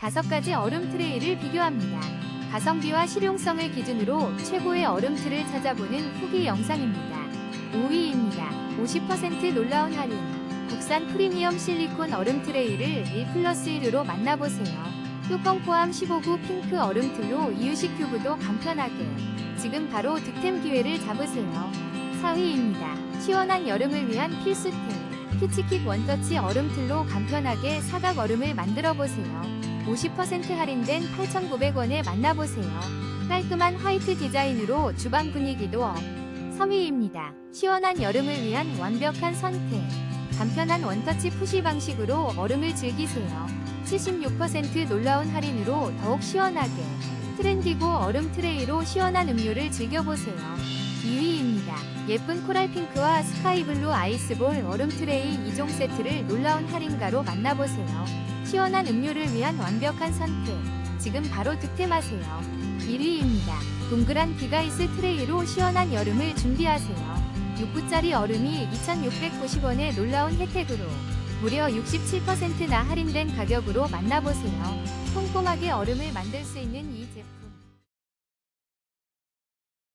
다섯 가지 얼음 트레이를 비교합니다. 가성비와 실용성을 기준으로 최고의 얼음 틀을 찾아보는 후기 영상입니다. 5위입니다. 50% 놀라운 할인. 국산 프리미엄 실리콘 얼음 트레이를 1 플러스 1으로 만나보세요. 뚜껑 포함 15구 핑크 얼음 틀로 이유식 큐브도 간편하게. 지금 바로 득템 기회를 잡으세요. 4위입니다. 시원한 여름을 위한 필수템. 키치킥 원터치 얼음틀로 간편하게 사각 얼음을 만들어 보세요. 50% 할인된 8,900원에 만나보세요. 깔끔한 화이트 디자인으로 주방 분위기도 업. 3위입니다. 시원한 여름을 위한 완벽한 선택. 간편한 원터치 푸시 방식으로 얼음을 즐기세요. 76% 놀라운 할인으로 더욱 시원하게. 트렌디고 얼음 트레이로 시원한 음료를 즐겨보세요. 2위입니다. 예쁜 코랄 핑크와 스카이블루 아이스볼 얼음 트레이 2종 세트를 놀라운 할인가로 만나보세요. 시원한 음료를 위한 완벽한 선택. 지금 바로 득템하세요. 1위입니다. 동그란 비가이스 트레이로 시원한 여름을 준비하세요. 6구짜리 얼음이 2,690원의 놀라운 혜택으로 무려 67%나 할인된 가격으로 만나보세요. 꼼꼼하게 얼음을 만들 수 있는 이 제품.